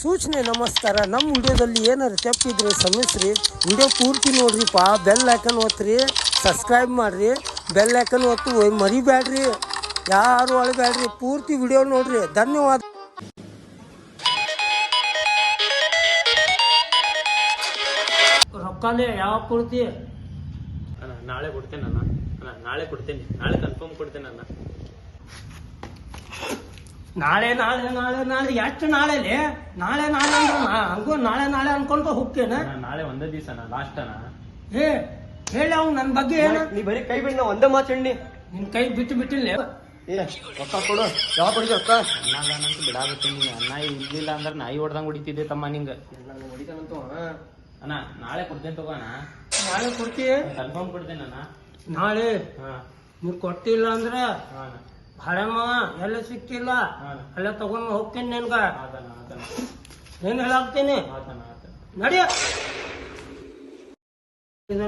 ಸೂಚನೆ ನಮಸ್ಕಾರ. ನಮ್ಮ ವಿಡಿಯೋದಲ್ಲಿ ಏನಾರು ತಪ್ಪಿದ್ರೆ ಸಮಸ್ರಿ ವಿಡಿಯೋ ಪೂರ್ತಿ ನೋಡ್ರಿಪ್ಪ. ಬೆಲ್ ಐಕನ್ ಒತ್ತಿರಿ. ಸಬ್ಸ್ಕ್ರೈಬ್ ಮಾಡಿರಿ. ಬೆಲ್ ಐಕನ್ ಒತ್ತು ಒಯ್ ಮರಿಬೇಡ್ರಿ ಯಾರು ಅಳಬೇಡ್ರಿ ಪೂರ್ತಿ ವಿಡಿಯೋ ನೋಡ್ರಿ. ಧನ್ಯವಾದ. ರೊಕ್ಕನೇ ಯಾವ ಪೂರ್ತಿ ಅಣ್ಣ ನಾಳೆ ಕೊಡ್ತೇನೆ ಅಣ್ಣ ಅಣ್ಣ ನಾಳೆ ಕೊಡ್ತೇನೆ. ನಾಳೆ ಕನ್ಫರ್ಮ್ ಕೊಡ್ತೇನೆ ಅಣ್ಣ ನಾಳೆ ನಾಳೆ ನಾಳೆ ನಾಳೆ ಎಷ್ಟು ನಾಳೆಲಿ ನಾಳೆ ನಾಳೆ ಅಂದ್ರೆ ನಾ ಹಂಗೂ ನಾಳೆ ನಾಳೆ ಅನ್ಕೊಂತ ಹೋಗ್ತೇನೆ ನಾಳೆ ಒಂದೇ ದಿವಸ ಅಣ್ಣ ಲಾಸ್ಟ್ ಅಣ್ಣ. ಏ ಹೇಳ ಅವ್ನು ನನ್ನ ಬಗ್ಗೆ ಏನ? ನೀ ಬರೀ ಕೈ ಬಿಡ್ನ ನಾ ಒಂದೇ ಮಾತು ಹೇಳಿ. ನಿನ್ ಕೈ ಬಿಟ್ಟು ಬಿಟ್ಟಿಲ್ಲ. ಏ ರೊಕ್ಕ ಕೊಡು. ಯಾವ ಕೊಡಿ ರೊಕ್ಕ? ಬಿಡಾ ಅದಾನಂತ ನೀನು. ಅಣ್ಣ ಇರ್ಲಿಲ್ಲ ಅಂದ್ರೆ ನಾಯಿ ಹೊಡ್ದಂಗ್ ಹೊಡಿತಿದ್ದೆ ತಮ್ಮ ನಿಂಗ. ಹೊಡಿತಾನಂತ ಅಣ್ಣ ನಾಳೆ ಕೊಡ್ತೇನೆ ತಗೋ ಅಣ್ಣ. ನಾಳೆ ಕೊಡ್ತೀಯ? ಕನ್ಫರ್ಮ್ ಕೊಡ್ತೇನೆ ಅಣ್ಣ. ನಾಳೆ? ಹಾ. ನೀವು ಕೊಟ್ಟಿಲ್ಲ ಅಂದ್ರೆ? ಹಾ ಅಣ್ಣ. ಹಳೆಮ್ಮ ಎಲ್ಲ ಸಿಕ್ತಿಲ್ಲ ಎಲ್ಲ ತಗೊಂಡು ಹೋಗ್ತೀನಿ ನಿನ್ಗ. ಏನ್ ಹೇಳಾಗ್ತೀನಿ ನಡಿಯ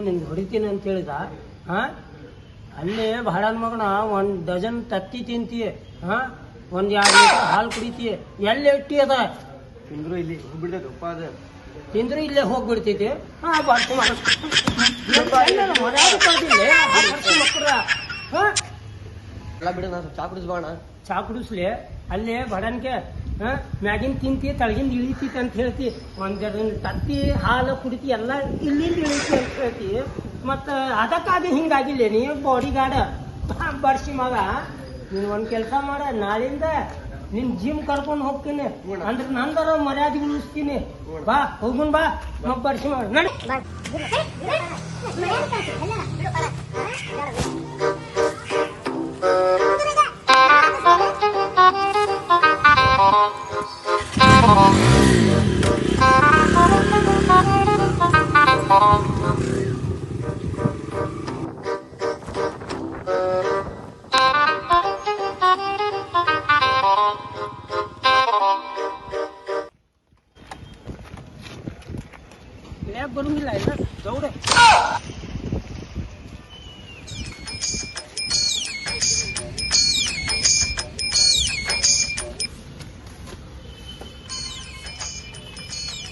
ನಿನ್ ಹೊಡಿತೀನಿ ಅಂತ ಹೇಳಿದ ಹಾ? ಅಲ್ಲೇ ಬಹಳನ್ ಮಗನ ಒಂದ್ ಡಜನ್ ತತ್ತಿ ತಿಂತೀಯ ಹಾ? ಒಂದ್ ಎರಡು ಲೀಟರ್ ಹಾಲು ಕುಡಿತೀಯ ಎಲ್ಲಿ ಇಟ್ಟಿ ಅದ? ತಿಂದ್ರು ಇಲ್ಲಿ ಹೋಗ್ಬಿಡ್ತೈತೆ ಉಪ್ಪ ಅದ. ತಿಂದ್ರು ಇಲ್ಲೇ ಹೋಗ್ಬಿಡ್ತೈತಿ. ಹಾ ಬರ್ತೀನಿ ಮರ್ಯಾದೆ ಮಕ್ಕಳ ಹಾ? ಎಲ್ಲ ಬಿಡ ನಾ ಚಾ ಕುಡಿಸ್ಬಾಣ ಚಾ ಕುಡಿಸ್ಲಿ. ಅಲ್ಲೇ ಬಡನ್ಕೆ ಮ್ಯಾಗಿನ ತಿಂತಿ ತಳಗಿಂದ ಇಳಿತೈತಿ ಅಂತ ಹೇಳ್ತಿ. ಒಂದೆರಡು ತತ್ತಿ ಹಾಲು ಕುಡಿತಿ ಎಲ್ಲ ಇಲ್ಲಿಂದ ಇಳಿತಿ ಅಂತ ಹೇಳ್ತಿ. ಮತ್ತೆ ಅದಕ್ಕಾಗಿ ಹಿಂಗಾಗಿಲ್ಲ ನೀ ಬಾಡಿ ಗಾರ್ಡ್ ಬರ್ಸಿ ಮಗ. ನೀನು ಒಂದು ಕೆಲಸ ಮಾಡ ನಾಳಿಂದ ನಿನ್ ಜಿಮ್ ಕರ್ಕೊಂಡು ಹೋಗ್ತೀನಿ. ಅಂದ್ರೆ ನಂದರ ಮರ್ಯಾದೆ ಉಳಿಸ್ತೀನಿ. ಬಾ ಹೋಗುನ್ ಬಾ. ಮಗ್ ಬರ್ಸಿ ಮಾಡ ನಡಿ.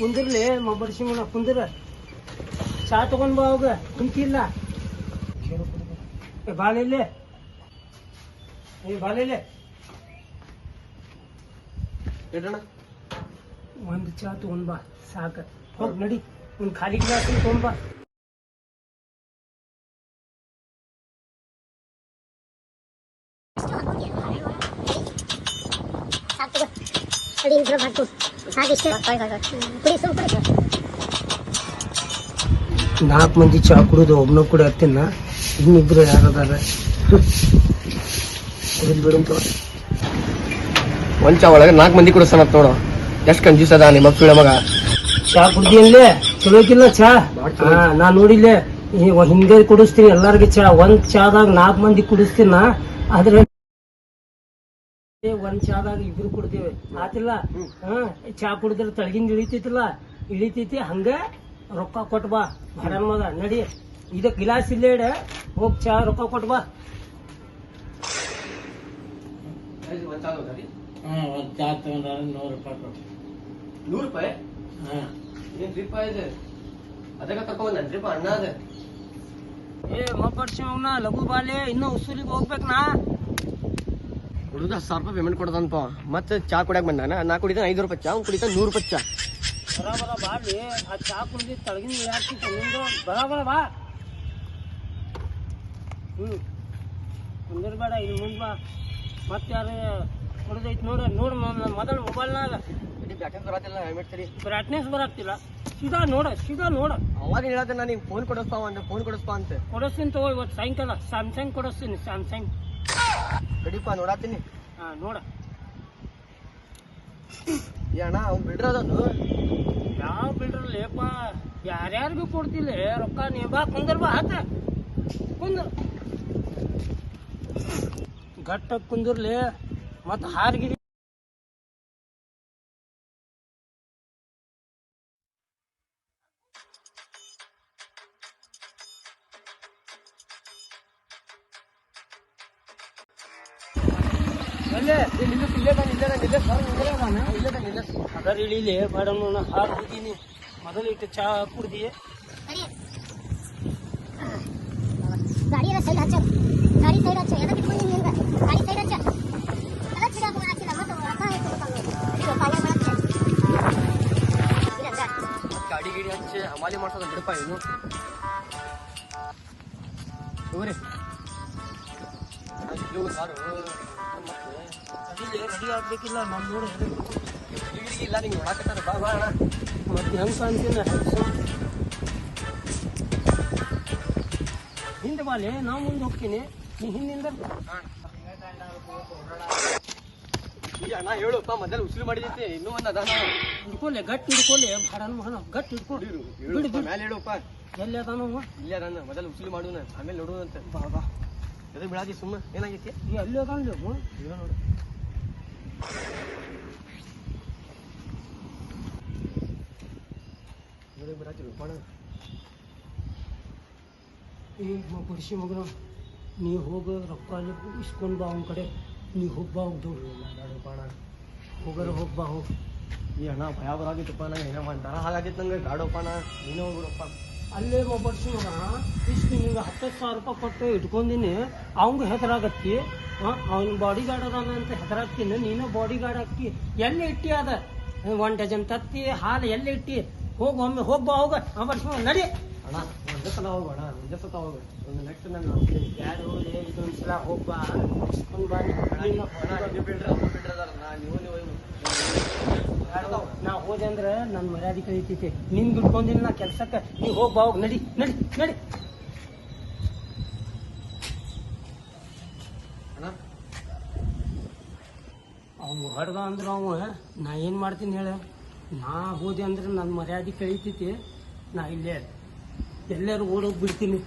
ಕುಂದಿರ್ಲಿ ಮೊಬ್ಬರ್ಸಿ ಮನ ಕುಂದಿರ. ಚಾ ತಗೊಂಡ್ ಬಾ ಅವಾಗ ಕುಂತಿಲ್ಲ ಬಾಲಿಲ್ಲಿ ಏ ಬಾಲಿಲ್ಲಿ ಇಡೋಣ. ಒಂದು ಚಾ ತಗೊಂಡ್ ಬಾ ಸಾಕ. ಹೋಗ್ ನಡಿ. ಒಂದ್ ಖಾಲಿ ಗ್ಲಾಸ್ ತಗೊಂಡ್ ಬಾ ಸಾಕು ಅಡಿ ಇದ್ರ ಹಾಕು ಕುಡಿ ಕುಡಿ. ನಾಲ್ಕು ಮಂದಿ ಚಾ ಕುಡಿದು ಒಬ್ನ ಕೂಡ ಹತ್ತಿನ ಇನ್ನಿಬ್ರು ಯಾರದಾರ? ಒಂದ್ ಚಾ ಒಳಗೆ ನಾಲ್ಕು ಮಂದಿ ಕುಡಿಸ್ತಾನ ನೋಡು. ಎಷ್ಟು ಕಂಜೂಸ್ ಅದ ನಿಮ್ಮ ಮಕ್ಕಳ ಮಗ. ಚಾ ಕುಡ್ದಿನ್ಲೇ ಚಲೋಕಿಲ್ಲ ಚಾ? ಹಾ ನಾ ನೋಡಿಲ್ಲೇ ಹಿಂಗೆ ಕುಡಿಸ್ತೀನಿ ಎಲ್ಲಾರ್ಗಿ ಚಾ. ಒಂದ್ ಚಾದಾಗ ನಾಲ್ಕು ಮಂದಿ ಕುಡಿಸ್ತೀನ? ಆದ್ರೆ ಒಂದ್ ಚಾದಾಗ ಇಬ್ರು ಕುಡ್ದೇವೆ ಆತಿಲ್ಲ? ಹಾ ಚಾ ಕುಡಿದ್ರೆ ತಳಗಿಂದ ಇಳಿತೈತಿಲ್ಲ ಇಳಿತೈತಿ ಹಂಗ ರೊಕ್ಕ ಕೊಟ್ ಬಾ. ಭಾಡನ್ ಮಗ ನಡಿ. ಇದ ಗಿಲಾಸ್ ಇಲ್ಲೇ ಇಡ. ಹೋಗ್ ಚಾ ರೊಕ್ಕ ಕೊಟ್ ಬಾ. ಒಂದ್ ಚಾ ತಗೊಂಡ್ರ ನೂರು ರೂಪಾಯಿ ಕೊಡು. ನೂರು ರೂಪಾಯಿ? ಹಾ. ಏನ್ ಟ್ರಿಪ್ ಇದೆ? ಅದಕ್ಕೆ ತಕೊಂಡ್ ನನ್ ಟ್ರಿಪ್ ಅಣ್ಣ ಅದ ಏ ಮಬ್ಬರ್ಸಿ ಲಘು ಬಾಲೆ ಇನ್ನೂ ಉಸೂಲಿಗೆ ಹೋಗ್ಬೇಕು ನಾ. ಹುಡುಗ ಹತ್ತು ಸಾವಿರ ರೂಪಾಯಿ ಪೇಮೆಂಟ್ ಕೊಡದಂತ ಮತ್ತೆ ಚಾ ಕುಡಿಯಕ್ಕೆ ಬಂದಾನ? ನಾ ಕುಡಿತಾನೆ ಐದು ರೂಪಾಯಿ ಚಾ ಅವ್ನು ಕುಡಿತಾನೆ ನೂರು ರೂಪಾಯಿ ಚಾ. ಬರ ಬರ ಬಾಲಿ ಆ ಚಾ ಕುಡ್ದಿ ತಳಗಿನ ಯಾಕೆ ನಿಂದು ಬರ ಬರ ಬಾ ಹ್ಞೂ ಕುಂದಿರ್ಬೇಡ ಇಲ್ಲಿ ಮುಂದೆ ಬಾ. ಮತ್ತೆ ಯಾರು ಕುಡ್ದೈತಿ ನೋಡ ನೋಡು ಮೊದಲು ಮೊಬೈಲ್ನಾಗ ಬ್ರೈಟ್ನೆಸ್ ಬರಾಕ್ತಿಲ್ಲ ಸೀದಾ ನೋಡ ಸೀದಾ ನೋಡ. ಅವಾಗ ಹೇಳತ್ತೆ ನಾನು ಫೋನ್ ಕೊಡಸ್ತಾವ ಅಂತ ಫೋನ್ ಕೊಡಿಸ್ಪಾ ಅಂತ. ಕೊಡಿಸ್ತೀನಿ ತಗೋ ಇವತ್ತು ಸಾಯಂಕಾಲ. ಸ್ಯಾಮ್ಸಂಗ್ ಕೊಡಿಸ್ತೀನಿ ಸ್ಯಾಮ್ಸಂಗ್ ಕಡಿಪ ನೋಡತ್ತೀನಿ ಹಾ ನೋಡ. ಅಣ್ಣ ಅವ್ನು ಬಿಡ್ರ ಅದನ್ನು ಯಾವ ಬಿಡ್ರಲ್ಲಪ್ಪ ಯಾರ್ಯಾರಿಗೂ ಕೊಡ್ತಿಲ್ಲ. ರೊಕ್ಕ ನೀ ಬಾ ಕುಂದರ್ ಬಾ ಹತ್ತ. ಕುಂದ್ರ ಗಟ್ಟ ಕುಂದಿರ್ಲಿ ಮತ್ತ ಹಾರ್ಗಿರಿ. ಅದರ ಇಳಿಲಿ ಬಾಡಮ್ಮ ಹಾಲು ಕುದೀನಿ ಮೊದಲು ಇಟ್ಟು ಚಾ ಕುಡ್ದಿ ಗಾಡಿ ಎಲ್ಲ ಸೈಡ್ ಹಚ್ಚ. ಗಾಡಿ ಸೈಡ್ ಹಚ್ಚ. ಎದಕ್ಕೆ ಇಟ್ಕೊಂಡು ನಿಂಗ ಗಾಡಿ ಸೈಡ್ ಹಚ್ಚ. ಎಲ್ಲ ಚಿಡ ಹಚ್ಚಿಲ್ಲ ಮತ್ತೆ ರೊಕ್ಕ ಹಾಕಿ ಪಾಯ ಮಾಡಕ್ಕೆ. ಇಲ್ಲ ಸರ್ ಗಾಡಿ ಗಿಡಿ ಹಚ್ಚಿ ಹಮಾಲಿ ಮಾಡ್ಸೋದು ಬಿಡಪ್ಪ ಇನ್ನು ಹೋಗ್ರಿ ರೆಡಿ ಆಗ್ಬೇಕಿಲ್ಲ ನಾನು ನೋಡಿ ಇಲ್ಲ ನಿಂಗೆ ನೋಡಕತ್ತಾರ ಬಾ ಬಾ ಅಣ್ಣ. ಮತ್ತೆ ಹೆಂಗೆ ಕಾಣ್ತೀನಿ ಹಿಂದೆ ಬಾಲೆ ನಾ ಮುಂದೆ ಹೋಗ್ತೀನಿ. ನೀ ಹಿಂದಿಂದ? ಅಣ್ಣ ಹೇಳುಪ್ಪ ಮೊದಲು ಉಸಿರು ಮಾಡಿದೈತಿ ಇನ್ನೂ ಒಂದು ಹಿಡ್ಕೊಲೆ ಗಟ್ಟಿ ಹಿಡ್ಕೊಲೆ ಭಾಡನ್ ಗಟ್ಟಿ ಹಿಡ್ಕೊಂಡು ಬಿಡು ಹೇಳುಪ್ಪ, ಎಲ್ಲಿ ಅದಾನ ಇಲ್ಲೇ ಅದಾನ ಮೊದಲು ಉಸಿರು ಮಾಡುನ. ಆಮೇಲೆ ನೋಡುವಂತೆ. ಬಾ ಬಾ. ಎದು ಬಿಡಾದಿ ಸುಮ್ಮ ಏನಾಗೈತಿ? ಈ ಎಲ್ಲಿ ಅದಾನ ನೋಡು. ಏ ಬಡಿಸಿ ಮಗನ ನೀ ಹೋಗ ರೊಕ್ಕ ಇಸ್ಕೊಂಡು ಬಾ ಅವನ ಕಡೆ. ನೀ ಹೋಗ್ ಬಾ ಬಾಣ ಹೋಗರ ಹೋಗ್ಬಾ ಹೋಗ. ಈ ಅಣ್ಣ ಭಯ ಬರಾಗಿತ್ತಪ್ಪ ನಂಗೆ ಏನೋ ದರ ಹಾಗಾಗಿತ್ತು ನಂಗೆ. ಗಾಡೋಪಣ ನೀನೇ ಹೋಗ್ಬಿಡಪ್ಪ. ಅಲ್ಲೇ ಒಬ್ಬರ್ಸಿ ಮಗ ಇಷ್ಟು ನಿಂಗೆ ಹತ್ತತ್ತು ಸಾವಿರ ರೂಪಾಯಿ ಕೊಟ್ಟು ಇಟ್ಕೊಂಡಿನಿ ಅವಂಗ ಹೆದರಾಗತ್ತಿ ಅವನ ಬಾಡಿ ಗಾರ್ಡ್ ಅದಾನ ಅಂತ ಹೆದರಾಗ್ತೀನಿ ನೀನು ಬಾಡಿ ಗಾರ್ಡ್ ಹಾಕಿ ಎಲ್ಲಿ ಇಟ್ಟಿ ಅದ? ಒನ್ ಡಜನ್ ತತ್ತಿ ಹಾಲು ಎಲ್ಲಿ ಇಟ್ಟಿ? ಹೋಗ ಒಮ್ಮೆ ಹೋಗ್ಬ ಬಾ ಹೋಗ ಬಡಿಸಿ ನಡಿ. ಅಣ್ಣ ಒಂದೇ ಸಲ ಹೋಗೋಣ ನೆಕ್ಸ್ಟ್ ನಾನು ಯಾರು ಇದೊಂದು ಸಲ ನೀವು ನಾ ನೀವು ನೀವು ನಾ ಹೋದೆ ಅಂದ್ರೆ ನನ್ನ ಮರ್ಯಾದೆ ಕಳೀತೈತಿ. ನಿನ್ ದುಡ್ಕೊಂಡಿಲ್ಲ ನಾ ಕೆಲ್ಸಕ್ಕೆ. ನೀ ಹೋಗ್ ಬಾ ಹೋಗ್. ನಡಿ ನಡಿ ನಡಿ. ಅವ್ನು ಹೊಡೆದ ಅಂದ್ರೆ ಅವ, ನಾ ಏನು ಮಾಡ್ತೀನಿ ಹೇಳ? ನಾ ಹೋದೆ ಅಂದ್ರೆ ನನ್ನ ಮರ್ಯಾದೆ ಕಳೀತೈತಿ, ನಾ ಇಲ್ಲೇ ಎಲ್ಲರೂ ಓಡೋಗಿ ಬಿಡ್ತೀನಿ.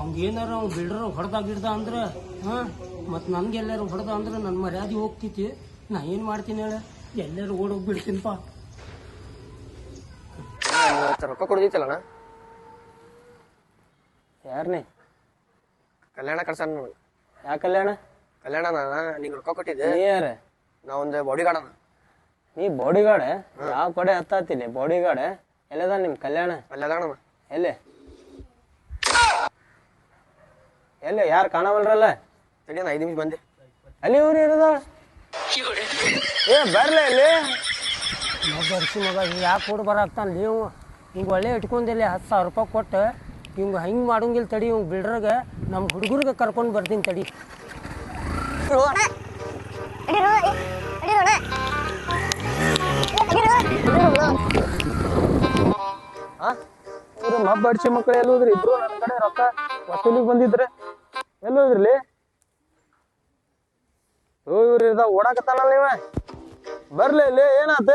ಅವ್ಗೆ ಏನಾರು ಅವ್ನು ಬಿಡ್ರ, ಹೊಡೆದ ಗಿಡ್ದ ಅಂದ್ರೆ, ಹಾಂ ಮತ್ತು ನನಗೆಲ್ಲರೂ ಹೊಡೆದ ಅಂದ್ರೆ ನನ್ನ ಮರ್ಯಾದೆ ಹೋಗ್ತೈತಿ, ನಾ ಏನು ಮಾಡ್ತೀನಿ ಹೇಳ? ಎಲ್ಲರೂ ಓಡೋಗಿ ಬಿಡ್ತೀನಿಪ್ಪ ರೊಕ್ಕ ಕೊಡ್ದೈತಲ್ಲ ಅಣ್ಣ ಯಾರನೇ? ಕಲ್ಯಾಣ ಕಳ್ಸಣ್ಣ ಯಾ ಕಲ್ಯಾಣ? ಕಲ್ಯಾಣ ನಾನು ನಿಂಗೆ ರೊಕ್ಕ ಕೊಟ್ಟಿದ್ದೆ. ನೀ ಯಾರ? ನಾ ಒಂದು ಬಾಡಿ ಗಾರ್ಡ್ ಅಣ್ಣ. ನೀ ಬಾಡಿ ಗಾರ್ಡ್ ಯಾವ ಕಡೆ ಹತ್ತಾತೀನಿ ಬಾಡಿ ಗಾರ್ಡ್ ಎಲ್ಲದ ನಿಮ್ ಕಲ್ಯಾಣ? ಅಲ್ಲಿ ಅದಾಣ ಎಲ್ಲಿ? ಎಲ್ಲಿ? ಯಾರು ಕಾಣವಲ್ರಲ್ಲ? ತಡಿ ಅಣ್ಣ ಐದು ನಿಮಿಷ ಬಂದೆ. ಅಲ್ಲಿ ಇವ್ರು ಇರೋದ? ಏ ಬರ್ಲ ಇಲ್ಲಿ. ಬರ್ಸಿ ಮಗ ಯಾಕೆ ಕೂಡ ಬರತ್ತಾನ ನೀವು ಹಿಂಗೆ ಒಳ್ಳೆ ಇಟ್ಕೊಂಡಿಲ್ಲ ಹತ್ತು ಸಾವಿರ ರೂಪಾಯಿ ಕೊಟ್ಟು ಹಿಂಗೆ ಹಿಂಗೆ ಮಾಡೋಂಗಿಲ್ಲ ತಡಿ ಇವ್ ಬಿಲ್ಡ್ರಾಗ ನಮ್ಮ ಹುಡುಗರಿಗೆ ಕರ್ಕೊಂಡು ಬರ್ತೀನಿ ತಡಿ. ಇವ್ರು ಮಬ್ಬ ಅಡ್ಸಿ ಮಕ್ಕಳು ಎಲ್ಲೋದ್ರಿ ಇಬ್ರು ನನ್ನ ಕಡೆ ರೊಕ್ಕ ವಸೂಲಿಗೆ ಬಂದಿದ್ರೆ ಎಲ್ಲೋದ್ರಲ್ಲಿ ಓ ಇವ್ರು ಇರ್ದ ಓಡಾಕತ್ತಾನಲ್ಲ ನೀವ ಬರ್ಲಿ ಇಲ್ಲಿ ಏನಾತ?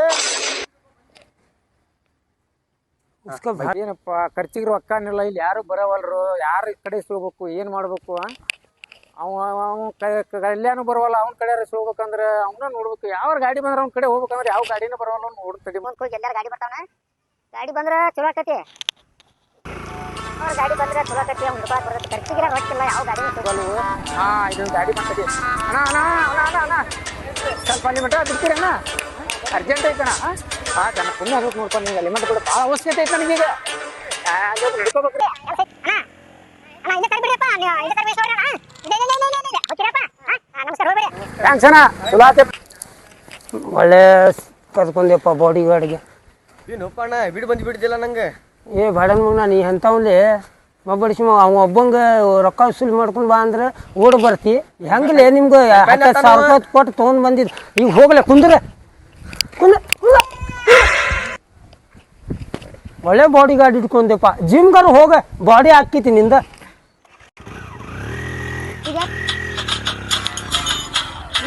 ಏನಪ್ಪ ಖರ್ಚಿಗೆ ರೊಕ್ಕ ಅನ್ನಿಲ್ಲ ಇಲ್ಲಿ ಯಾರು ಬರವಲ್ರು? ಯಾರು ಈ ಕಡೆ ಇಸ್ಕೋಬೇಕು ಏನ್ ಮಾಡ್ಬೇಕು? ಅವ ಅವ ಕ- ಕಲ್ಯಾಣ ಬರವಲ್ಲ ಅವ್ನ ಕಡೆ ಹೋಗ್ಬೇಕಂದ್ರೆ ಅವನ ನೋಡ್ಬೇಕು. ಯಾವ ಗಾಡಿ ಬಂದ್ರೆ ಅವ್ನ ಕಡೆ ಹೋಗ್ಬೇಕಂದ್ರೆ ಯಾವ ಗಾಡಿನೂ ಬರವಲ್ಲ ಅವ್ನು ನೋಡ್ ತಡಿ ಮುಂದ್ ಹೋಗಿ ಎಲ್ಲಾರು ಗಾಡಿ ಬರ್ತಾವನ ಗಾಡಿ ಬಂದ್ರೆ ಚಲೋ ಆಕತಿ. ಅವ್ರ ಗಾಡಿ ಬಂದ್ರೆ ಚಲೋ ಆಕತಿ ಅವ್ನ ರೂಪಾಯಿ ಬರ್ತೈತಿ. ಖರ್ಚಿಗಿರ ಹೊಟ್ಟಿಲ್ಲ ಯಾವ ಗಾಡಿ ತಗೊಳ್ಳು ಹಾ ಇದೊಂದು ಗಾಡಿ ಬಂತಡಿ ಅಣ್ಣ ಅಣ್ಣ ಅಣ್ಣ ಅಣ್ಣ ಅಣ್ಣ. ಸ್ವಲ್ಪ ಅಲ್ಲಿ ಮಟ್ಟ ಬಿಡ್ತೀರಿ ಅಣ್ಣ? ಅರ್ಜೆಂಟ್ ಐತಣ್ಣ ಹಾ ಜನ ಪುಣ್ಯ ಹೋಗಿ ನೋಡ್ಕೊಂಡು ನಿಮ್ಗೆ ಅಲ್ಲಿ ಮಟ್ಟ ಕೂಡ ಭಾಳ ಅವಶ್ಯಕತೆ ಐತೆ ನನಗೀಗ. ಹಿಡ್ಕೋಬೇಕು ಒಳ್ಳೆ ಕರ್ಕೊಂಡೆಪ್ಪ ಬಾಡಿ ಗಾರ್ಡ್ಗೆ ಏನಪ್ಪ ಅಣ್ಣ ಬಿಡು ಬಂದು ಬಿಡ್ದಿಲ್ಲ ನಂಗೆ. ಏ ಬಾಡನ್ ಮಗ ನೀ ಎಂಥವ್ಲಿ? ಮಬ್ಬಡಿಸಿ ಮಗ ಅವ ಒಬ್ಬಂಗ ರೊಕ್ಕ ವಸೂಲಿ ಮಾಡ್ಕೊಂಡು ಬಾ ಅಂದ್ರೆ ಓಡ್ ಬರ್ತಿ. ಹೆಂಗ್ಲೇ ನಿಮ್ಗೆ ಹತ್ತು ಸಾವಿರ ರೂಪಾಯಿ ಕೊಟ್ಟು ತೊಗೊಂಡ್ ಬಂದಿದ್ದು ಈಗ ಹೋಗ್ಲ ಕುಂದ್ರೆ. ಕುಂದ್ರ. ಒಳ್ಳೆ ಬಾಡಿ ಗಾರ್ಡ್ ಇಟ್ಕೊಂಡೆಪ್ಪ ಜಿಮ್ಗಾರು ಹೋಗ ಬಾಡಿ ಹಾಕಿತಿ ನಿಂದ.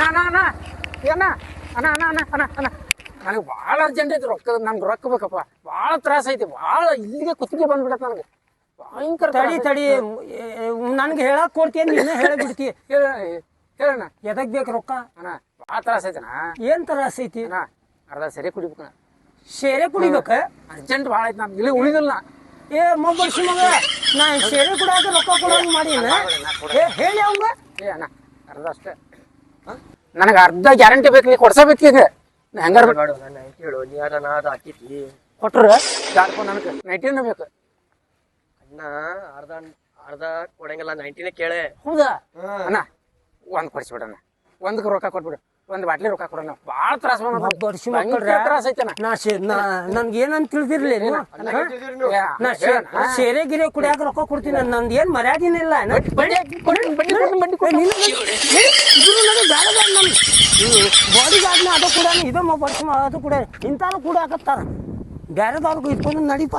ಅಣ್ಣ ಅಣ್ಣ ಏನ ಅಣ್ಣ ಅಣ್ಣ ಅಣ್ಣ ಅಣ್ಣ ಅಣ್ಣ ನನಗೆ ಭಾಳ ಅರ್ಜೆಂಟ್ ಐತಿ ರೊಕ್ಕ ನಮ್ಗೆ ರೊಕ್ಕ ಬೇಕಪ್ಪ. ಭಾಳ ತ್ರಾಸ ಐತಿ ಭಾಳ ಇಲ್ಲಿಗೆ ಕುತ್ತಿಗೆ ಬಂದ್ಬಿಡತ್ತೆ ನನಗೆ. ಭಯಂಕರ ತಡಿ ತಡಿ. ನನ್ಗೆ ಹೇಳಕ್ ಕೊಡ್ತೀಯ ನೀನೇ ಹೇಳಿಬಿಡ್ತಿ ಹೇಳ ಹೇಳಣ್ಣ ಎದಕ್ ಬೇಕು ರೊಕ್ಕ? ಅಣ್ಣ ಭಾಳ ತ್ರಾಸ ಐತಣ್ಣ ಏನ್ ತ್ರಾಸ ಐತಿ? ಅಣ್ಣ ಅರ್ಧ ಸರಿ ಕುಡಿಬೇಕಣ್ಣ ಸೇರೆ ಕುಡಿಬೇಕು? ಅರ್ಜೆಂಟ್ ಭಾಳ ಐತಿ ನಮ್ಗೆ ಇಲ್ಲಿ ಉಳಿದಿಲ್ಲ. ಏ ಮೊಬೈಲ್ ಮಗ. ನಾ ಸೇರೆ ಕುಡಿಯಾಕ ರೊಕ್ಕ ಕೊಡೋಂಗ್ ಮಾಡಿ ಏ ಹೇಳಿ ಅವಂಗ. ಏ ಅಣ್ಣ ಅರ್ಧ ಅಷ್ಟೇ ನನಗೆ ಅರ್ಧ ಗ್ಯಾರಂಟಿ ಬೇಕು ನೀ ಕೊಡ್ಸಬೇಕು ಈಗ. ನಾ ಹೆಂಗಾರ ಬೇಡ ನಾನು ಹೇಳು ನೀ ಅದ ನಾ ಅದು ಹಾಕಿತಿ ಕೊಟ್ರ? ಜಾಡ್ಕೊ ನನಗೆ ನೈಟಿನ ಬೇಕು. ಅಣ್ಣ ಅರ್ಧ ಅರ್ಧ ಕೊಡಂಗಿಲ್ಲ ನೈಂಟಿನೇ ಕೇಳೆ. ಹೌದಾ? ಅಣ್ಣ ಒಂದ್ ಕೊಡಿಸ್ಬಿಡಣ್ಣ ಒಂದಕ್ಕೆ ರೊಕ್ಕ ಕೊಟ್ಬಿಡು. ಒಂದ್ ಬಾಟ್ಲಿ ರೊಕ್ಕ ಕೊಡೋಣ. ಬಾಳ ತ್ರಾಸ ಬರ್ಸಿ. ತ್ರಾಸ ಐತಣ್ಣ ನಾ ಶೇ ನನ್ಗೆ ಏನಂತ ತಿಳಿದಿರ್ಲಿ ನಾ ಶೇರೆ ಗಿರೆ ಕುಡಿಯಾಕ ರೊಕ್ಕ ಕೊಡ್ತೀನಿ. ನಂದು ಏನ್ ಮರ್ಯಾದಿನ ಇಲ್ಲ. ಬಾಡಿ ಗಾರ್ಡ್ನ ಅದು ಕೂಡ ಇದು ಬರ್ಸಿ ಅದು ಕೂಡ ಇಂತಾನು ಕೂಡ ಹಾಕತ್ತಾರ ಬ್ಯಾರದವ್ರಿಗೂ ಇಟ್ಕೊಂಡು ನಡೀಪ.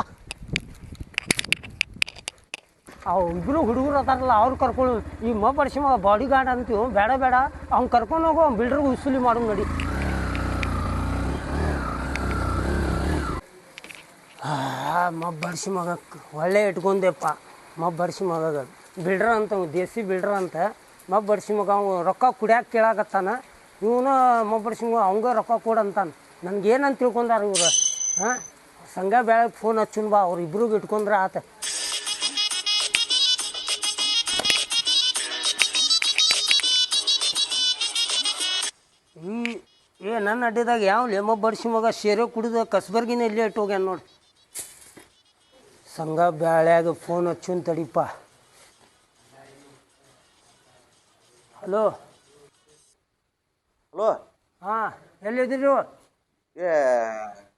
ಅವು ಇಬ್ಬರು ಹುಡುಗರು ಅದಾರಲ್ಲ ಅವ್ರು ಕರ್ಕೊಂಡು ಈ ಮ ಮಗ ಬಾಡಿ ಗಾರ್ಡ್ ಅಂತೀವಿ ಬೇಡ ಬೇಡ ಅವ್ನು ಕರ್ಕೊಂಡು ಹೋಗೋ ಬಿಲ್ಡ್ರಿಗೆ ಉಸುಲಿ ಮಾಡು ನೋಡಿ. ಆ, ಮಬ್ಬರ್ಸಿ ಮಗ ಒಳ್ಳೆ ಇಟ್ಕೊಂಡೆಪ್ಪ ಮಬ್ಬರ್ಸಿ ಮಗ ಬಿಲ್ಡ್ರ ಅಂತ ದೇಸಿ ಬಿಲ್ಡ್ರ ಅಂತ ಮಬ್ಬರ್ಸಿ ಮಗ ಅವ ರೊಕ್ಕ ಕುಡ್ಯಾಕ ಕೇಳಾಕತ್ತಾನ. ಇವನು ಮಬ್ಬರ್ಸಿ ಮಗ ಅವಂಗ ರೊಕ್ಕ ಕೊಡು ಅಂತಾನ. ನನಗೇನಂತ ತಿಳ್ಕೊಂಡಾರ ಇವರು? ಹಾಂ ಸಂಘ ಬೆಳಗ್ಗೆ ಫೋನ್ ಹಚ್ಚುನ್ ಬಾ ಅವ್ರು ಇಬ್ರಿಗೆ ಇಟ್ಕೊಂಡ್ರೆ ಆತ. ನನ್ನ ಅಡ್ಡಿದಾಗ ಯಾವ ಲೆಮ್ಮ ಬಡ್ಸಿ ಮಗ ಸೇರೆ ಕುಡಿದ ಕಸ್ಬರ್ಗಿನ ಇಲ್ಲೇ ಇಟ್ಟು ಹೋಗ್ಯಾನ ನೋಡಿ ಸಂಘ ಬ್ಯಾಳ್ಯಾಗ ಫೋನ್ ಹಚ್ಚುನ್ ತಡಿಪ ಹಲೋ ಹಲೋ ಹಾಂ ಎಲ್ಲಿದ್ದೀರಿ ಏ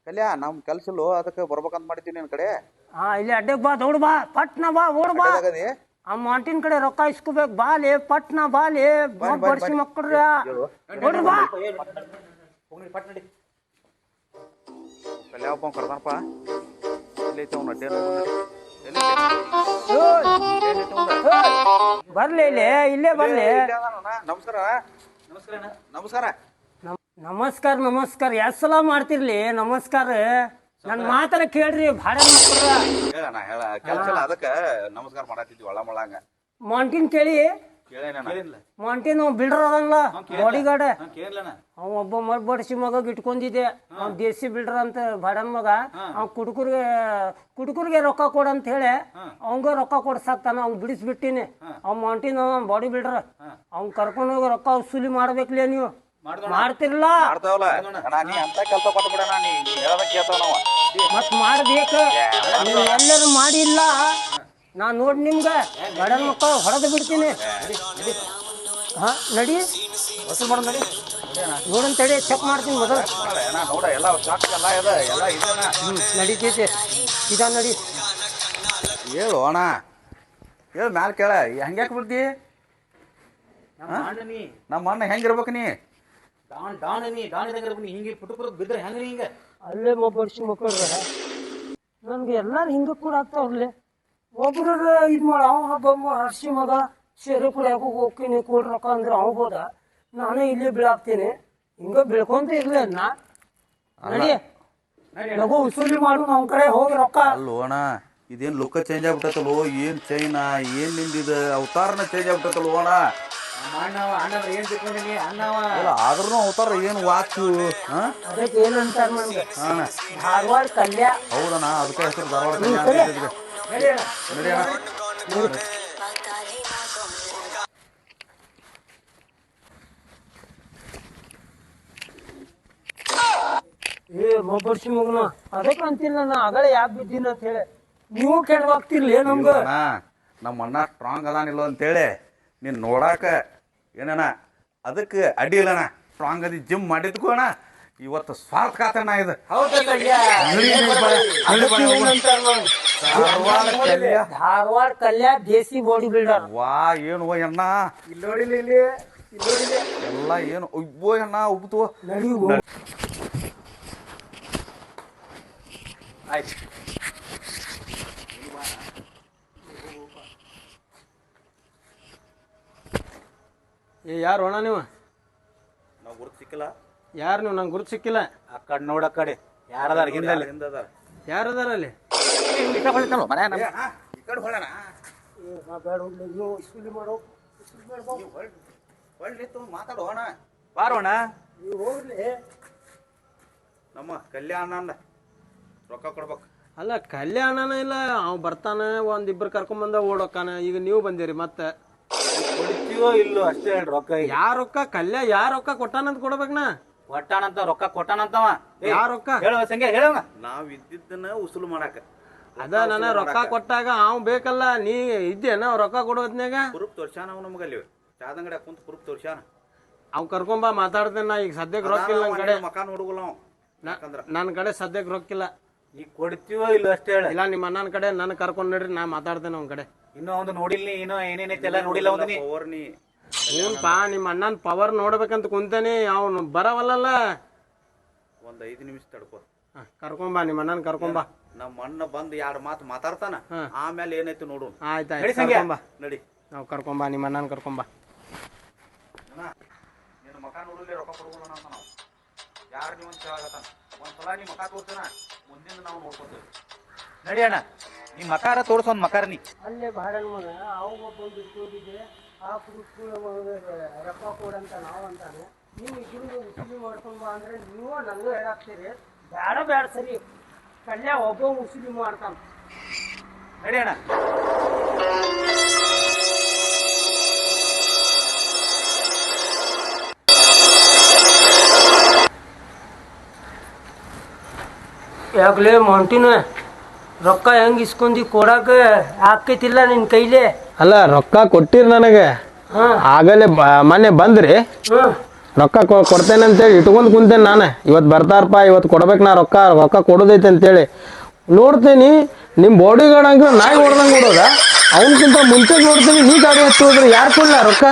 ಕಲ್ಯಾ ನಮ್ ಕೆಲ್ಸ ಇಲ್ಲೋ ಅದಕ್ಕೆ ಬರ್ಬೇಕಂತ ಮಾಡಿದ್ದೀನಿ ನಿನ್ನ ಕಡೆ ಹಾಂ ಇಲ್ಲಿ ಅಡ್ಡಕ್ಕೆ ಬಾ ದೌಡ್ ಬಾ ಪಟ್ನ ಬಾ ಓಡ್ ಬಾ ಅಮ್ಮ ಆ ಮಾಂಟಿನ ಕಡೆ ರೊಕ್ಕ ಇಸ್ಕೋಬೇಕು ಬಾ ಲೇ ಪಟ್ನ ಬಾ ಲೇ ಬಡ್ಸಿ ಮಕ್ಕಳ್ರ ಓಡ್ರಿ ಬಾ ಕಲ್ಯಾ ಒಬ್ಬ ಕರ್ದಾನಪ್ಪ. ಎಲ್ಲೈತೆ ಅವ್ನು ಅವ್ನ ಅಡ್ಡೆ? ಬರ್ಲಿ ಇಲ್ಲಿ ಇಲ್ಲೇ ಬರ್ಲಿ. ನಮಸ್ಕಾರ. ನಮಸ್ಕಾರ ನಮಸ್ಕಾರ. ನಮ್- ನಮಸ್ಕಾರ ನಮಸ್ಕಾರ. ಎಷ್ಟು ಸಲ ಮಾಡ್ತಿರ್ಲಿ ನಮಸ್ಕಾರ. ನನ್ನ ಮಾತನ್ನ ಕೇಳ್ರಿ ಭಾಳ ಹೇಳ ನಾ ಹೇಳ. ಕೆಲ್ಸ ಇಲ್ಲ ಅದಕ್ಕ ನಮಸ್ಕಾರ ಮಾಡತ್ತಿದ್ವಿ ಒಳ ಮೊಳಂಗ ಮಾಂಟಿನ್ ಕೇಳಿ. ಕೇಳೇನ ನಾವು ಬಿಲ್ಡರ್ ಅದಲ್ಲ ಬಾಡಿ ಗಾರ್ಡ್ ಅವ ಒಬ್ಬ ಮರ್ ಬಡಿಸಿ ಮಗ ಇಟ್ಕೊಂಡಿದ್ದೆ ಅವ್ ದೇಸಿ ಬಿಲ್ಡರ್ ಅಂತ ಬಡನ್ ಮಗ. ಅವ್ ಕುಡ್ಕುರ್ಗೆ ಕುಡುಕರಿಗೆ ರೊಕ್ಕ ಕೊಡ ಅಂತ ಹೇಳಿ ಅವಂಗ ರೊಕ್ಕ ಕೊಡ್ಸಾಕ್ತಾನ ಅವ್ನ್ ಬಿಡಿಸ್ಬಿಟ್ಟಿನಿ. ಅವ್ ಮಾಂಟಿನ ಬಾಡಿ ಬಿಲ್ಡರ್. ಅವ್ನ್ ಕರ್ಕೊಂಡು ಹೋಗಿ ರೊಕ್ಕ ವಸೂಲಿ ಮಾಡ್ಬೇಕ್ಲೇ ನೀವು. ಮಾಡ್ತಿರ್ಲ? ಮತ್ ಮಾಡ್ಬೇಕು. ನೀವು ಎಲ್ಲರೂ ಮಾಡಿಲ್ಲ. ನಾ ನೋಡಿ ನಿಮ್ಗೆ. ಬಡನ್ ಮಕ್ಕಳು ಹೊಡೆದು ಬಿಡ್ತೀನಿ. ಹಾ ನಡಿ. ವಸೂಲ್ ಮಾಡೋಣ ನಡಿ. ನೋಡನ್ ತಡಿ ಚೆಕ್ ಮಾಡ್ತೀನಿ ಮೊದಲು. ಅಣ್ಣ ನೋಡ ಎಲ್ಲ ಸಾಕ್ ಎಲ್ಲ ಇದ ಎಲ್ಲ ಇದನ್ನ ಹ್ಞೂ ನಡೀತೈತೆ ಇದಾ ನಡಿ. ಹೇಳು ಅಣ್ಣ. ಹೇಳು ಮ್ಯಾಲೆ ಕೇಳ ಹೆಂಗ್ಯಾಕೆ ಬಿಡ್ತಿ ನೀ ನಮ್ಮ ಅಣ್ಣ ಹೆಂಗಿರ್ಬೇಕು ನೀ? ಡಾನ್ ಡಾನ್ ನೀ ಡಾನ್ ನೀ ಹಿಂಗೆ ಪುಟ್ಟು ಪುಟ್ಟು ಬಿದ್ರೆ ಹೆಂಗ್ರಿ ಹಿಂಗೆ? ಹಿಂಗ ಅಲ್ಲೇ ಮೊಬ್ಬಡ್ಸಿ ಮಕ್ಕಳು ನಮ್ಗೆ ಎಲ್ಲಾರು ಹಿಂಗ ಕೂಡ ಆಗ್ತಾವ್ರಲ್ಲೇ. ಒಬ್ರು ಇದು ಮಾಡ ಅವ ಹಬ್ಬ ಹರ್ಷಿ ಮಗ ಸೇರು ಕುಡಿಯಾಕ ಹೋಗ್ತೀನಿ ಕೊಡ್ ರೊಕ್ಕ ಅಂದ್ರೆ ಅವ ಹೋದ. ನಾನೇ ಇಲ್ಲಿ ಬೀಳಾಕ್ತೀನಿ. ಹಿಂಗ ಬೀಳ್ಕೊಂತ ಇರ್ಲಿ ನಾ ನಡಿ. ಲಘು ಉಸುಲಿ ಮಾಡು ನಮ್ ಕಡೆ ಹೋಗಿ ರೊಕ್ಕ. ಅಲ್ಲೋ ಅಣ್ಣ ಇದೇನ್ ಲುಕ್ಕ ಚೇಂಜ್ ಆಗ್ಬಿಟ್ಟತಲ್ಲೋ ಏನ್ ಚೈನಾ ಏನ್ ನಿಂದಿದ ಅವತಾರನ ಚೇಂಜ್ ಆಗ್ಬಿಟ್ಟತಲ್ಲೋ ಅಣ್ಣ? ಅಣ್ಣವ ಅಣ್ಣವ್ರ ಏನ್ ತಿಳ್ಕೊಂಡಿನಿ ಅಣ್ಣವ. ಅಲ್ಲ ಆದ್ರೂ ಅವತಾರ ಏನು ವಾಚು ಹಾ? ಅದಕ್ಕೆ ಏನಂತಾರ ನನ್ಗೆ ಅಣ್ಣ. ಧಾರವಾಡ ಕಲ್ಯ. ಹೌದಣ್ಣ ಅದಕ್ಕೆ ಹೆಸರು ಧಾರವಾಡ ಅಂತ ಇಟ್ಟಿದ್ವಿ. ಏ ಮೊಬ್ಬಡ್ಸಿ ಮಗನ ಅದಕ್ಕೆ ಅಂತಿಲ್ಲ ನಾನು ಅಗಳ ಯಾಕೆ ಬಿದ್ದೀನಿ ಅಂತ ಹೇಳಿ ನೀವು ಕೆಡವಾಗ್ತಿರ್ಲಿ ನಮ್ಗ ನಮ್ಮ ಅಣ್ಣ ಸ್ಟ್ರಾಂಗ್ ಅದಾನಿಲ್ಲ ಅಂತೇಳಿ ನೀನ್ ನೋಡಾಕ ಏನಣ್ಣ ಅದಕ್ಕೆ ಅಡ್ಡಿ ಇಲ್ಲಣ್ಣ ಸ್ಟ್ರಾಂಗ್ ಅದಿ ಜಿಮ್ ಮಾಡಿದ್ಕೋ ಅಣ್ಣ ಇವತ್ತು ಸ್ವಾರ್ಥ ಕಾತಣ್ಣ ಇದು ಧಾರವಾಡ ಕಲ್ಯಾಣ ಧಾರವಾಡ ಕಲ್ಯ ದೇಸಿ ಬಾಡಿ ಬಿಲ್ಡರ್ ವಾ ಏನು ಓ ಅಣ್ಣ? ಎಲ್ಲ ಏನು ಉಬ್ಬೋ ಅಣ್ಣ ಉಬ್ತು ಆಯ್ತು. ಏ ಯಾರು ಅಣ್ಣ ನೀವು? ನಾವು ಗುರುತು ಸಿಕ್ಕಿಲ್ಲ. ಯಾರು ನೀವು? ನಂಗೆ ಗುರುತು ಸಿಕ್ಕಿಲ್ಲ. ಆ ಕಡೆ ನೋಡ ಕಡೆ. ಯಾರದಾರ ಹಿಂದಲ್ಲಿ? ಯಾರದಾರ ಅದಾರ. ಯಾರು ಅದಾರ ಅಲ್ಲಿ ಈ ಕಡೆ ಹೊಳ್ಳಣ ಹೊಳ್ಳಿ ಮಾತಾಡೋ ಅಣ್ಣ ಬಾರೋಣ ನಮ್ಮ ಕಲ್ಯಾಣ ಅಂದ ರೊಕ್ಕ ಕೊಡ್ಬೇಕು. ಅಲ್ಲ ಕಲ್ಯಾಣನ ಇಲ್ಲ ಅವ್ ಬರ್ತಾನೆ ಒಂದಿಬ್ರು ಕರ್ಕೊಂಬಂದ ಓಡೋಕಾನ ಈಗ ನೀವು ಬಂದಿರಿ ಮತ್ತೆ. ಕೊಡ್ತೀವಿ ಇಲ್ಲೋ ಅಷ್ಟೇ ಹೇಳಿ ರೊಕ್ಕ. ಯಾರ ರೊಕ್ಕ ಕಲ್ಯ ಯಾರ ರೊಕ್ಕ ಕೊಟ್ಟಾನಂತ ಕೊಡ್ಬೇಕನ? ಕೊಟ್ಟಾನಂತ ರೊಕ್ಕ ಕೊಟ್ಟಾನಂತವ. ಯಾರ್ ರೊಕ್ಕ? ಹೇಳುವ ಸಂಖ್ಯೆ ಹೇಳುವ ನಾವ್ ಇದ್ದಿದ್ದನ್ನ ಉಸುಲು ಮಾಡಾಕ. ಅದ ನನ್ನ ರೊಕ್ಕ ಕೊಟ್ಟಾಗ ಅವ್ ಬೇಕಲ್ಲ ನೀ ಇದ್ದೇನ ರೊಕ್ಕ ಹೊತ್ನ್ಯಾಗ ಕುರುಪ್ ತೋರ್ಸಾನ ಅವ್ ನಮ್ಗೆ ಅಲ್ಲಿ ಚಾದಂಗಡಿ ಕುಂತ ಕುರುಪ್ ತೋರ್ಸಾನ ಅವ್ ಕರ್ಕೊಂಬ ಮಾತಾಡ್ತೇನೆ ನಾ ಈಗ ಸದ್ಯಕ್ಕೆ ರೊಕ್ಕ ಇಲ್ಲ ನನ್ ಕಡೆ. ಮಕ ನೋಡುಗಲ್ಲ ಅವ್ ನ- ಯಾಕಂದ್ರ? ನನ್ ಕಡೆ ಸದ್ಯಕ್ಕೆ ರೊಕ್ಕಿಲ್ಲ. ಈಗ ಕೊಡ್ತೀವೋ ಇಲ್ಲ ಅಷ್ಟೇ ಹೇಳ. ಇಲ್ಲ ನಿಮ್ಮ ಅಣ್ಣನ ಕಡೆ ನನ್ ಕರ್ಕೊಂಡ್ ನಡ್ರಿ ನಾ ಮಾತಾಡ್ತೇನೆ ಅವ್ನ ಕಡೆ. ಇನ್ನೂ ಒಂದು ನೋಡಿಲ್ಲ ನೀ ಇನ್ನೂ ಏನೇನೈತೆ ಎಲ್ಲ ನೋಡಿಲ್ಲ ಒಂದು ನೀ ಪವರ್ ನೀ. ಪಾ ನಿಮ್ಮ ಅಣ್ಣನ ಪವರ್ ನೋಡ್ಬೇಕಂತ ಕುಂತೇನಿ ಅವ್ನು ಬರವಲ್ಲಲ್ಲ. ಒಂದ್ ಐದು ನಿಮಿಷ ತಡ್ಕೋ. ಹ, ಕರ್ಕೊಂಬ ನಿಮ್ಮ ಅಣ್ಣನ ಕರ್ಕೊಂಬ ನಮ್ಮ ಅಣ್ಣ ಬಂದು ಎರಡ್ ಮಾತು ಮಾತಾಡ್ತಾನ. ಆಮೇಲೆ ಏನೈತಿ ನೋಡು ಆಯ್ತು ನಡಿ ಆಯ್ತು ಕರ್ಕೊಂಬ ನಡಿ. ನಾವು ಕರ್ಕೊಂಬ ನಿಮ್ಮ ಅಣ್ಣನ ಕರ್ಕೊಂಬ ನಿನ್ನ ಮಕ ನೋಡಲಿ ರೊಕ್ಕ ಕೊಡುಗಲ್ಲ ಅಂತ ನಾವು. ಯಾರು ನೀವು ಅಂತ ಹೇಳಕತ್ತಾನ ಒಂದ್ಸಲ ನೀ ಮಕ ತೋರ್ಸನ ಮುಂದಿನ ನಾವು ನೋಡ್ಕೊತೇವೆ. ನಡಿ ಅಣ್ಣ ನೀ ಮಕಾರ ತೋರ್ಸೋ ಒಂದ್ ಮಕಾರ ನೀ. ಅಲ್ಲೇ ಬಾಡನ್ ಮಗ ಅವಾಗ ಒಬ್ಬ ಬಿಟ್ಕೊಂಡಿದ್ದೆ ಆ ಕುಡುಕು ರೊಕ್ಕ ಕೊಡಂತ ನಾವು ಅಂತಾನೆ ನೀವು ಇಬ್ಬರು ಉಸುಲಿ ಮಾಡ್ಕೊಂಬ ಅಂದ್ರೆ ನೀವು ನನಗೂ ಹೇಳಾಕ್ತೀರಿ. ಬೇಡ ಬೇಡ ಸರಿ. ಕಲ್ಯ ಒಬ್ಬ ಮಾಡ್ತಾನ. ರೆಡಿ ಅಣ್ಣ. ಯಾಕಲೇ ಮೌಂಟಿನ ರೊಕ್ಕ ಹೆಂಗ್ ಇಸ್ಕೊಂಡಿ ಕೊಡಾಕ ಆಕೈತಿಲ್ಲ ನಿನ್ ಕೈಲೇ? ಅಲ್ಲ ರೊಕ್ಕ ಕೊಟ್ಟಿರ್ ನನಗೆ. ಹಾ. ಆಗಲೇ ಮನೆ ಮೊನ್ನೆ ಬಂದ್ರಿ ರೊಕ್ಕ ಕೊಡ್ತೇನೆ ಅಂತೇಳಿ ಇಟ್ಕೊಂಡು ಕುಂತೇನೆ ನಾನು. ಇವತ್ತು ಬರ್ತಾರಪ್ಪ ಇವತ್ತು ಕೊಡ್ಬೇಕು ನಾ ರೊಕ್ಕ ರೊಕ್ಕ ಕೊಡೋದೈತೆ ಅಂತೇಳಿ. ನೋಡ್ತೇನೆ ನಿಮ್ಮ ಬಾಡಿ ಗಾರ್ಡ್ ಹಂಗ ನಾಯಿ ಹೊಡ್ದಂಗೆ ಹೊಡೋದ? ಅವನಕ್ಕಿಂತ ಮುಂಚೆ ನೋಡ್ತೀನಿ ನೀ ಗಾಡಿ ಹತ್ತಿ ಹೋದ್ರೆ ಯಾರು ಕೊಡಲ ರೊಕ್ಕ?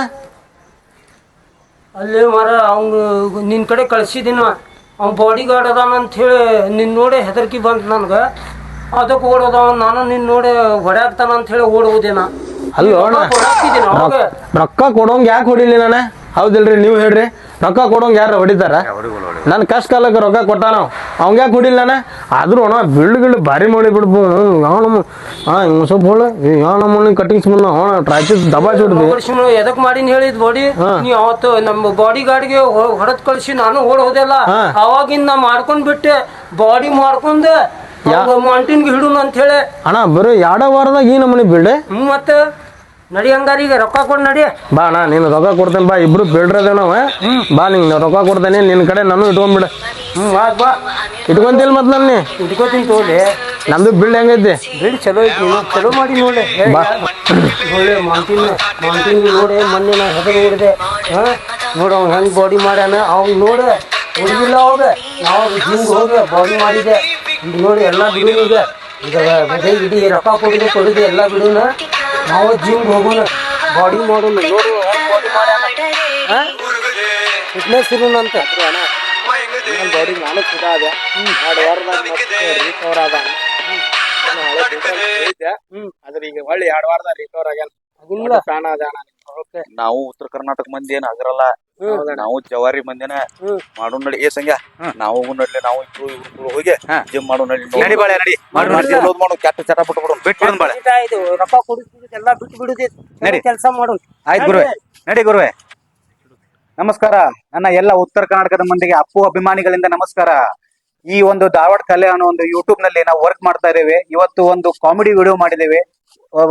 ಅಲ್ಲೇ ಮರ ಅವ್ನು ನಿನ್ನ ಕಡೆ ಕಳ್ಸಿದ್ದೀನ ಅವ್ನು ಬಾಡಿ ಗಾರ್ಡ್ ಅದಾನ ಅಂತ ಹೇಳಿ ನಿನ್ನ ನೋಡಿ ಹೆದರ್ಕಿ ಬಂತು ನನಗೆ. ಅದಕ್ಕೆ ಓಡೋದ ನಾನು ನಿನ್ನ ನೋಡಿ ಹೊಡ್ಯಾಕ್ತಾನ ಅಂತ ಹೇಳಿ ಓಡೋದೇನ. ಅಲ್ಲೋ ರೊಕ್ಕ ಕೊಡೋಂಗೆ ಯಾಕೆ ಹೊಡಿಲಿ ನಾನು? ಹೌದಿಲ್ರಿ ನೀವು ಹೇಳ್ರಿ. ರೊಕ್ಕ ಕೊಡೋಂಗ ಯಾರು ಹೊಡಿತಾರ? ನನ್ನ ಕಷ್ಟ ಕಾಲಕ್ಕೆ ರೊಕ್ಕ ಕೊಟ್ಟಾನ ಅವಂಗ ಯಾಕೆ ನಾನು ಆದ್ರೂ ಅಣ್ಣ ಬಿಲ್ಡ್ ಗಿಲ್ಡ್ ಭಾರಿ ಮಾಡಿ ಬಿಡ್ಬು ಯಾವ ಹಾಂ ಸ್ವಲ್ಪ ಹೋಳ ಯಾವ ನಮ್ಮ ಕಟಿಂಗ್ಸ್ ಬಂದ ಅವಣ ಟ್ರಾಫಿಕ್ ದಬಾಸಿ ಹಿಡ್ದು ಎದಕ್ ಮಾಡಿನ ಹೇಳಿದ್ ಬಾಡಿ. ನೀ ಅವತ್ತು ನಮ್ಮ ಬಾಡಿ ಗಾರ್ಡ್ಗೆ ಹೊಡೆದ್ ಕಳ್ಸಿ ನಾನು ಓಡ್ ಹೋದೆಲ್ಲ. ಅವಾಗಿಂದ ನಾ ಮಾಡ್ಕೊಂಡ್ ಬಿಟ್ಟೆ. ಬಾಡಿ ಮಾಡ್ಕೊಂಡೆ ಮಾಂಟಿನ್ಗೆ ಹಿಡುನ್ ಅಂತ ಹೇಳಿ. ಅಣ್ಣ ಬರೀ ಎರಡ ವಾರದಾಗ ಈ ನಮ್ಮನೆ ಬಿಲ್ಡೆ ಮತ್ತೆ. ನಡಿ ಹಂಗಾರೀಗ ರೊಕ್ಕ ಕೊಡ್ ನಡಿ. ಬಾ ನಾ ನೀನು ರೊಕ್ಕ ಕೊಡ್ತೇನೆ ಬಾ ಇಬ್ರು ಬಿಲ್ಡ್ರದೇವ್ ನಾವು ಬಾ ನಿಂಗೆ ರೊಕ್ಕ ಕೊಡ್ತೇನೆ ನಿನ್ನ ಕಡೆ ನಾನು ಇಟ್ಕೊಂಡ್ಬಿಡ ಹ್ಞೂ ಬಾ ಬಾ. ಇಟ್ಕೊಂತಿಲ್ಲ ಮತ್ತೆ ನನ್ನ ಇಟ್ಕೋತೀನಿ ತೋಲೆ. ನಮ್ದು ಬಿಲ್ಡ್ ಹೆಂಗೈತಿ? ಬಿಲ್ಡ್ ಚಲೋ ಐತಿ ನೀನು ಚಲೋ ಮಾಡಿ ನೋಡಿ. ಬಾ. ಒಳ್ಳೆ ಮಾಂತಿನ ಮಾಂಟಿನ್ ನೋಡಿ ಮೊನ್ನೆ ನಾನು ಹೆದರ್ ನೋಡಿದೆ ಹಾಂ? ನೋಡು ಅವ್ನು ಹೆಂಗ್ ಬಾಡಿ ಮಾಡ್ಯಾನ ಅವ್ನು ನೋಡ. ಹುಡುಗಿಲ್ಲ ಹೋಗ ನಾವು ಹಿಂಗೆ ಹೋಗ ಬಾಡಿ ಮಾಡಿದೆ. ಈಗ ನೋಡಿ ಎಲ್ಲ ಬಿಡುವ ಈಗ ಈಗ ಇಡೀ ರೊಕ್ಕ ಕೊಡುದು ಕೊಡುದು ಎಲ್ಲ ಬಿಡುನ ನಾವು ಜಿಮ್ ಹೋಗೋಣ. ಬಾಡಿ ಮಾಡೋಣ ನೋಡು ಫಿಟ್ನೆಸ್ ಇರೋಣಂತ ಬಾಡಿ ನಾನು ಸುಧಾ ಅದ. ಎರಡು ವಾರದಾಗ ರಿಕವರ್ ಆದ ಆದ್ರೆ ಈಗ ಒಳ್ಳೆ ಎರಡು ವಾರದಾಗ ರಿಕವರ್ ಆಗ್ಯಾನ. ಅದಿಲ್ಲ ಅದ ಓಕೆ ನಾವು ಉತ್ತರ ಕರ್ನಾಟಕ ಮಂದಿ ಏನ್ ಆಗಿರಲ್ಲ ನಾವು ಜವಾರಿ ಮಂದಿನ ಮಾಡೋ ನಡಿ. ಏ ಸಂಗ್ಯಾ ನಾವು ನಡ್ಲಿ ನಾವು ಇಬ್ರು ಇಬ್ರು ಹೋಗಿ ಜಿಮ್ ಮಾಡೋ ನಡಿ ನಡಿ ಬಾಳೆ ನಡಿ. ಮಾಡು ಮಾಡು ಕೆಟ್ಟ ಚಟ ಬಿಟ್ಟು ಬಿಡು ಬಿಟ್ಟು ಬಿಡು ಬಾಳೆ ಇದು ರಪ್ಪ ಎಲ್ಲ ಬಿಟ್ಟು ಬಿಡುದಿ. ನಡಿ. ಕೆಲಸ ಮಾಡು. ಆಯ್ತು ಗುರುವೆ. ನಡಿ. ಗುರುವೆ. ನಮಸ್ಕಾರ. ನನ್ನ ಎಲ್ಲ ಉತ್ತರ ಕರ್ನಾಟಕದ ಮಂದಿಗೆ ಅಪ್ಪು ಅಭಿಮಾನಿಗಳಿಂದ ನಮಸ್ಕಾರ. ಈ ಒಂದು ಧಾರವಾಡ ಕಲೆ ಅನ್ನೋ ಒಂದು ಯೂಟ್ಯೂಬ್ನಲ್ಲಿ ನಾವು ವರ್ಕ್ ಮಾಡ್ತಾ ಇದ್ದೇವೆ. ಇವತ್ತು ಒಂದು ಕಾಮಿಡಿ ವಿಡಿಯೋ ಮಾಡಿದ್ದೇವೆ.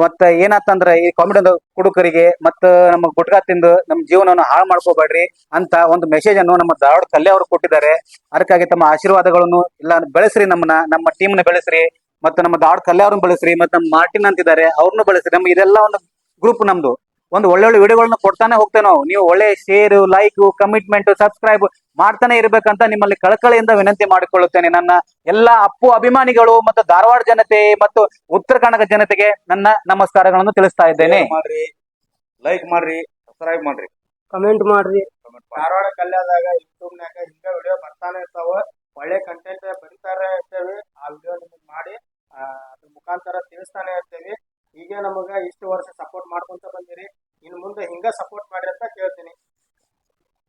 ಮತ್ತೆ ಏನಾತಂದ್ರ ಈ ಕಾಮಿಡಿ ಕುಡುಕರಿಗೆ ಮತ್ತ ನಮ್ಮ ಗುಟ್ಕಾ ತಿಂದು ನಮ್ಮ ಜೀವನವನ್ನು ಹಾಳು ಮಾಡ್ಕೋಬೇಡ್ರಿ ಅಂತ ಒಂದು ಮೆಸೇಜ್ ಅನ್ನು ನಮ್ಮ ಧಾರವಾಡ ಕಲ್ಲೆ ಅವರು ಕೊಟ್ಟಿದ್ದಾರೆ. ಅದಕ್ಕಾಗಿ ತಮ್ಮ ಆಶೀರ್ವಾದಗಳನ್ನು ಇಲ್ಲ ಬೆಳೆಸ್ರಿ ನಮ್ಮನ್ನ, ನಮ್ಮ ಟೀಮ್ನ ಬೆಳೆಸ್ರಿ, ಮತ್ತೆ ನಮ್ಮ ಧಾರವಾಡ ಕಲ್ಲೆ ಅವ್ರನ್ನ ಬೆಳೆಸ್ರಿ, ಮತ್ತೆ ನಮ್ಮ ಮಾರ್ಟಿನ್ ಅಂತಿದ್ದಾರೆ, ಅವ್ರನ್ನ ಬೆಳೆಸ್ರಿ ನಮ್ಗೆ ಇದೆಲ್ಲ ಒಂದು ಗ್ರೂಪ್ ನಮ್ದು. ಒಂದು ಒಳ್ಳೊಳ್ಳೆ ವಿಡಿಯೋಗಳನ್ನ ಕೊಡ್ತಾನೆ ಹೋಗ್ತೇವೆ ನಾವು. ನೀವು ಒಳ್ಳೆ ಶೇರ್ ಲೈಕ್ ಕಮಿಟ್ಮೆಂಟ್ ಸಬ್ಸ್ಕ್ರೈಬ್ ಮಾಡ್ತಾನೆ ಇರ್ಬೇಕಂತ ನಿಮ್ಮಲ್ಲಿ ಕಳಕಳಿಯಿಂದ ವಿನಂತಿ ಮಾಡಿಕೊಳ್ಳುತ್ತೇನೆ. ನನ್ನ ಎಲ್ಲ ಅಪ್ಪು ಅಭಿಮಾನಿಗಳು ಮತ್ತು ಧಾರವಾಡ ಜನತೆ ಮತ್ತು ಉತ್ತರ ಕನ್ನಡ ಜನತೆಗೆ ನನ್ನ ನಮಸ್ಕಾರಗಳನ್ನು ತಿಳಿಸ್ತಾ ಇದ್ದೇನೆ. ಮಾಡ್ರಿ ಲೈಕ್ ಮಾಡ್ರಿ ಸಬ್ಸ್ಕ್ರೈಬ್ ಮಾಡ್ರಿ. ಕಮೆಂಟ್ ಮಾಡ್ರಿ. ಧಾರವಾಡ ಕಲ್ಯಾದಾಗ ಯೂಟ್ಯೂಬ್ನಾಗ ಹಿಂಗ ವಿಡಿಯೋ ಬರ್ತಾನೆ ಇರ್ತಾವ. ಒಳ್ಳೆ ಕಂಟೆಂಟ್ ಬರೀತಾರೆ ಇರ್ತೇವೆ ಆ ವಿಡಿಯೋ ನಿಮಗೆ ಮಾಡಿ ಅದ್ರ ಮುಖಾಂತರ ತಿಳಿಸ್ತಾನೆ ಇರ್ತೇವೆ. ಹೀಗೆ ನಮಗ ಇಷ್ಟು ವರ್ಷ ಸಪೋರ್ಟ್ ಮಾಡ್ಕೊಂತ ಬಂದಿರಿ ಇನ್ನು ಮುಂದೆ ಹಿಂಗ ಸಪೋರ್ಟ್ ಮಾಡಿ ಅಂತ ಕೇಳ್ತೀನಿ.